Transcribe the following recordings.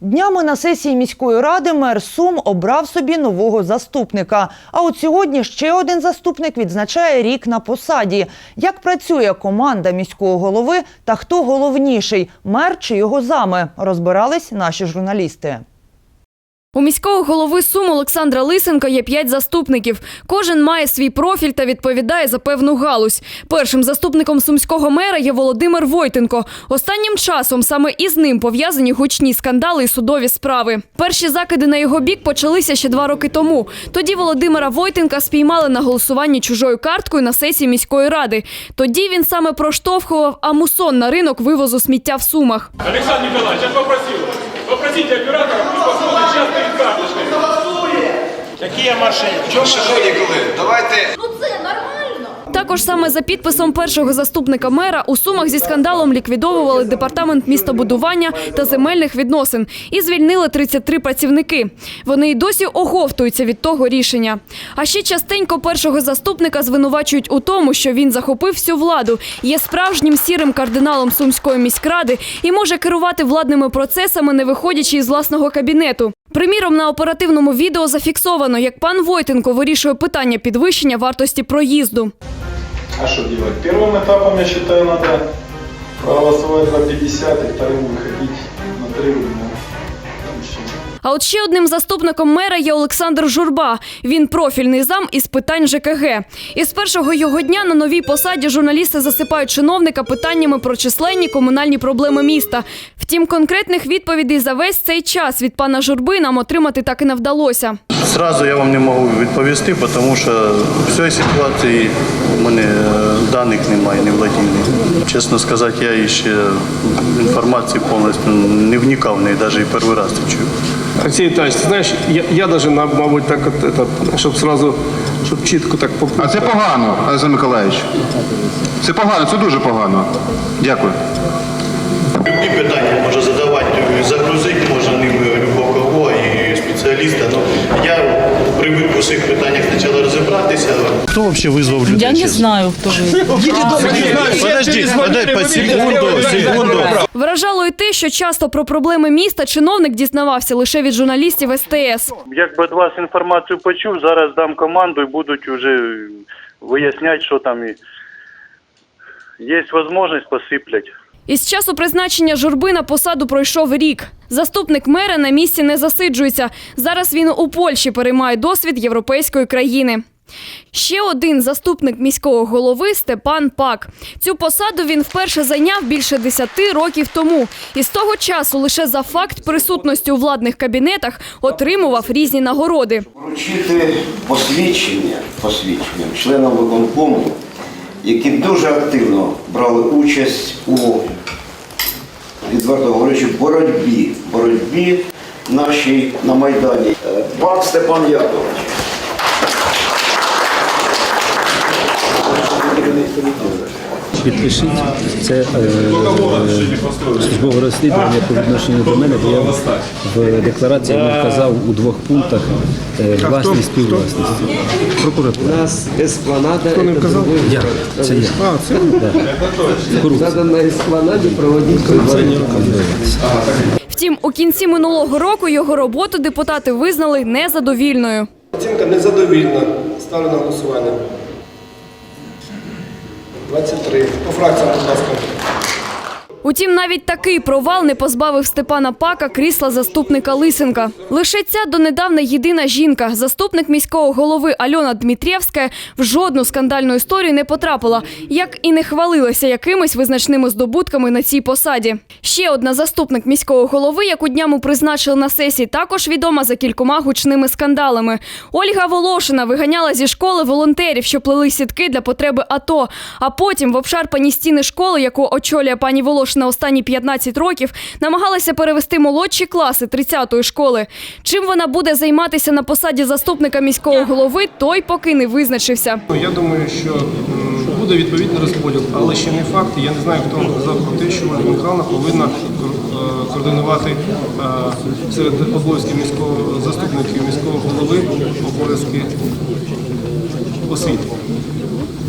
Днями на сесії міської ради мер Сум обрав собі нового заступника. А от сьогодні ще один заступник відзначає рік на посаді. Як працює команда міського голови та хто головніший мер чи його зами, розбирались наші журналісти. У міського голови Сум Олександра Лисенка є п'ять заступників. Кожен має свій профіль та відповідає за певну галузь. Першим заступником сумського мера є Володимир Войтенко. Останнім часом саме із ним пов'язані гучні скандали і судові справи. Перші закиди на його бік почалися ще два роки тому. Тоді Володимира Войтенка спіймали на голосуванні чужою карткою на сесії міської ради. Тоді він саме проштовхував амусон на ринок вивозу сміття в сумах. Александр Николаевич, я попросил вас. Попросите оператора, пусть посмотрит сейчас перед карточкой. Какие мошенники? Шановні колеги, давайте Також саме за підписом першого заступника мера у Сумах зі скандалом ліквідовували департамент містобудування та земельних відносин і звільнили 33 працівники. Вони й досі оговтуються від того рішення. А ще частенько першого заступника звинувачують у тому, що він захопив всю владу, є справжнім сірим кардиналом сумської міськради і може керувати владними процесами, не виходячи із власного кабінету. Приміром, на оперативному відео зафіксовано, як пан Войтенко вирішує питання підвищення вартості проїзду. А что делать? Первым этапом, я считаю, надо проголосовать за 50 и вторым выходить на 3 рубля. А от ще одним заступником мера є Олександр Журба. Він профільний зам із питань ЖКГ. Із першого його дня на новій посаді журналісти засипають чиновника питаннями про численні комунальні проблеми міста. Втім, конкретних відповідей за весь цей час від пана Журби нам отримати так і не вдалося. Сразу я вам не можу відповісти, тому що в цій ситуації в мене е, даних немає, не владію. Чесно сказати, я ще інформації повністю не вникав в неї, навіть і перший раз це чую. Алексей Витальевич, ты знаешь, я, я даже, на- мабуть, так, от, это, щоб сразу, щоб чітко так по А це погано, Олександр Миколаївич. Це погано, це дуже погано. Дякую. Питання може Хто взагалі визвав людей? Я не знаю, кто вы. Подожди, подожди, по секунду, секунду. Вражало й те, що часто про проблеми міста чиновник дізнавався лише від журналістів СТС. Якби від вас інформацію почув, зараз дам команду і будуть вже виясняти, що там і є можливість посиплять. Із часу призначення журби на посаду пройшов рік. Заступник мера на місці не засиджується. Зараз він у Польщі переймає досвід європейської країни. Ще один заступник міського голови Степан Пак. Цю посаду він вперше зайняв більше 10 років тому. І з того часу лише за факт присутності у владних кабінетах отримував різні нагороди. Вручити посвідчення, посвідчення членам виконкому, які дуже активно брали участь у, відверто говорячи, боротьбі, боротьбі нашій на Майдані. Е, Пак Степан Якович. Підпишіть це е, службове розслідування по відношенню до мене, бо я в декларації вам вказав у двох пунктах е, власність співвласності. Прокуратура. нас еспланада. Хто не вказав? Я. Це я. А, це? Да. Корупція. Надо на еспланаді проводити. Втім, у кінці минулого року його роботу депутати визнали незадовільною. Оцінка незадовільна. Ставлю на голосування. 23. По фракціям, будь ласка. Утім, навіть такий провал не позбавив Степана Пака крісла заступника Лисенка. Лише ця донедавна єдина жінка, заступник міського голови Альона Дмитрєвська, в жодну скандальну історію не потрапила, як і не хвалилася якимись визначними здобутками на цій посаді. Ще одна заступник міського голови, яку днями призначили на сесії, також відома за кількома гучними скандалами. Ольга Волошина виганяла зі школи волонтерів, що плели сітки для потреби АТО. А потім в обшарпані стіни школи, яку очолює пані Волошина останні 15 років, намагалася перевести молодші класи 30-ї школи. Чим вона буде займатися на посаді заступника міського голови, той поки не визначився. Я думаю, що буде відповідний розподіл, але ще не факт. Я не знаю, хто казав про те, що Ольга Михайловна повинна е, координувати е, серед обов'язків міського заступників міського голови обов'язки освіти.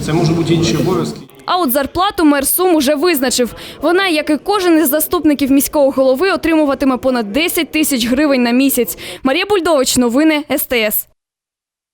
Це можуть бути інші обов'язки. А от зарплату мер Сум уже визначив. Вона, як і кожен із заступників міського голови, отримуватиме понад 10 тисяч гривень на місяць. Марія Бульдович, новини СТС.